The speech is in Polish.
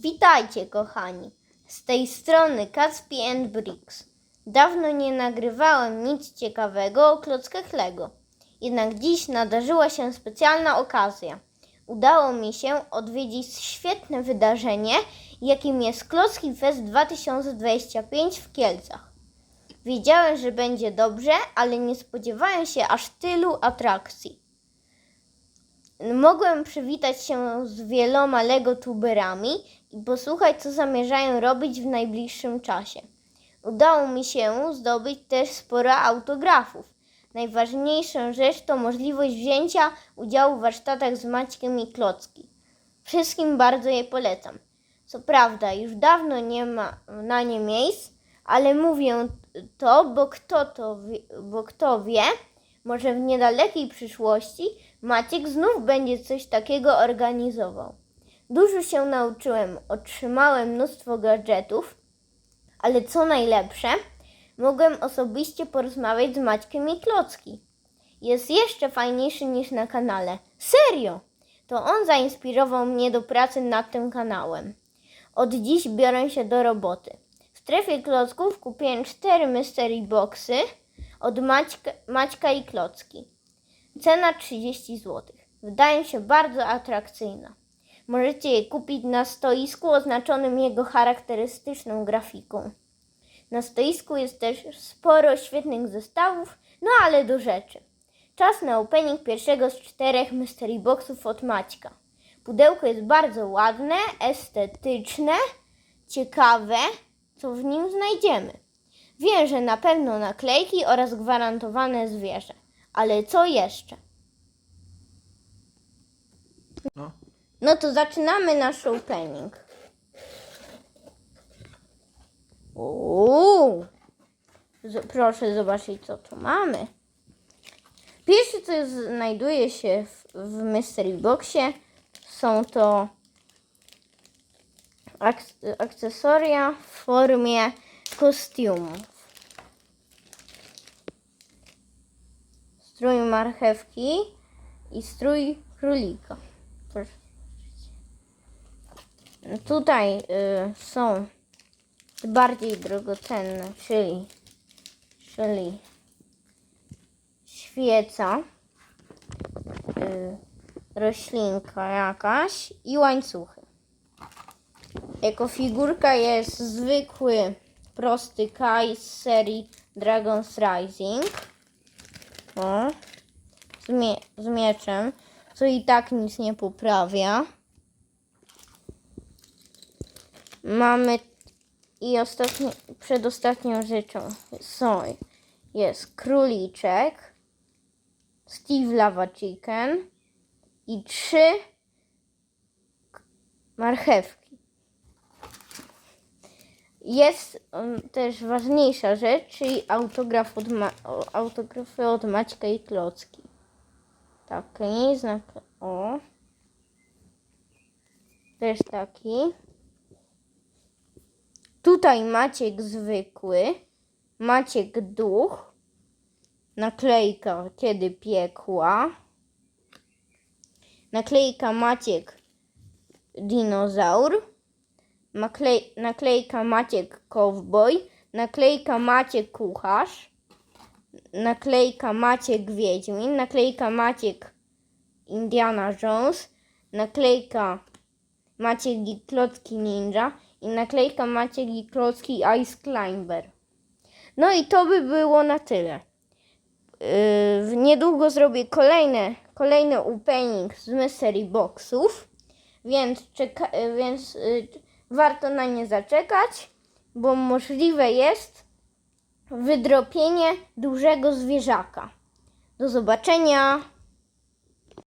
Witajcie, kochani. Z tej strony Kacpi and Bricks. Dawno nie nagrywałem nic ciekawego o klockach Lego. Jednak dziś nadarzyła się specjalna okazja. Udało mi się odwiedzić świetne wydarzenie, jakim jest Klocki Fest 2025 w Kielcach. Wiedziałem, że będzie dobrze, ale nie spodziewałem się aż tylu atrakcji. Mogłem przywitać się z wieloma Lego tuberami i posłuchać, co zamierzają robić w najbliższym czasie. Udało mi się zdobyć też sporo autografów. Najważniejsza rzecz to możliwość wzięcia udziału w warsztatach z Maćkiem i Klocki. Wszystkim bardzo je polecam. Co prawda, już dawno nie ma na nie miejsc, ale mówię to, bo kto, to wie, bo kto wie, może w niedalekiej przyszłości Maciek znów będzie coś takiego organizował. Dużo się nauczyłem, otrzymałem mnóstwo gadżetów, ale co najlepsze, mogłem osobiście porozmawiać z Maćkiem i Klocki. Jest jeszcze fajniejszy niż na kanale. Serio! To on zainspirował mnie do pracy nad tym kanałem. Od dziś biorę się do roboty. W strefie klocków kupiłem cztery mystery boxy od Maćka, Maćka i Klocki. Cena 30 zł. Wydaje się bardzo atrakcyjna. Możecie je kupić na stoisku oznaczonym jego charakterystyczną grafiką. Na stoisku jest też sporo świetnych zestawów, no ale do rzeczy. Czas na opening pierwszego z czterech mystery boxów od Maćka. Pudełko jest bardzo ładne, estetyczne, ciekawe, co w nim znajdziemy. Wiem, że na pewno naklejki oraz gwarantowane zwierzę. Ale co jeszcze? No. No to zaczynamy nasz opening. Uuu. Z- proszę zobaczyć, co tu mamy. Pierwsze, co znajduje się w, w Mystery Boxie, są to ak- akcesoria w formie kostiumów. Strój marchewki i strój królika. Proszę. Tutaj y, są bardziej drogocenne, czyli, czyli świeca, y, roślinka jakaś i łańcuchy. Jako figurka jest zwykły, prosty Kai z serii Dragon's Rising. Z, mie- z mieczem, co i tak nic nie poprawia. Mamy i ostatni, przedostatnią rzeczą są, jest króliczek, Steve Lava Chicken i trzy marchewki. Jest um, też ważniejsza rzecz, czyli autograf od Ma- autografy od Maćka i Klocki. Taki znak o. Też taki. Tutaj Maciek zwykły, Maciek duch, naklejka kiedy piekła, naklejka Maciek dinozaur, naklej, naklejka Maciek cowboy, naklejka Maciek kucharz, naklejka Maciek wiedźmin, naklejka Maciek Indiana Jones, naklejka Maciek i Klocki Ninja i naklejka Maciek i Klocki Ice Climber. No i to by było na tyle. Yy, niedługo zrobię kolejne, kolejny opening z Mystery Boxów, więc, czeka, yy, więc yy, warto na nie zaczekać, bo możliwe jest wydropienie dużego zwierzaka. Do zobaczenia.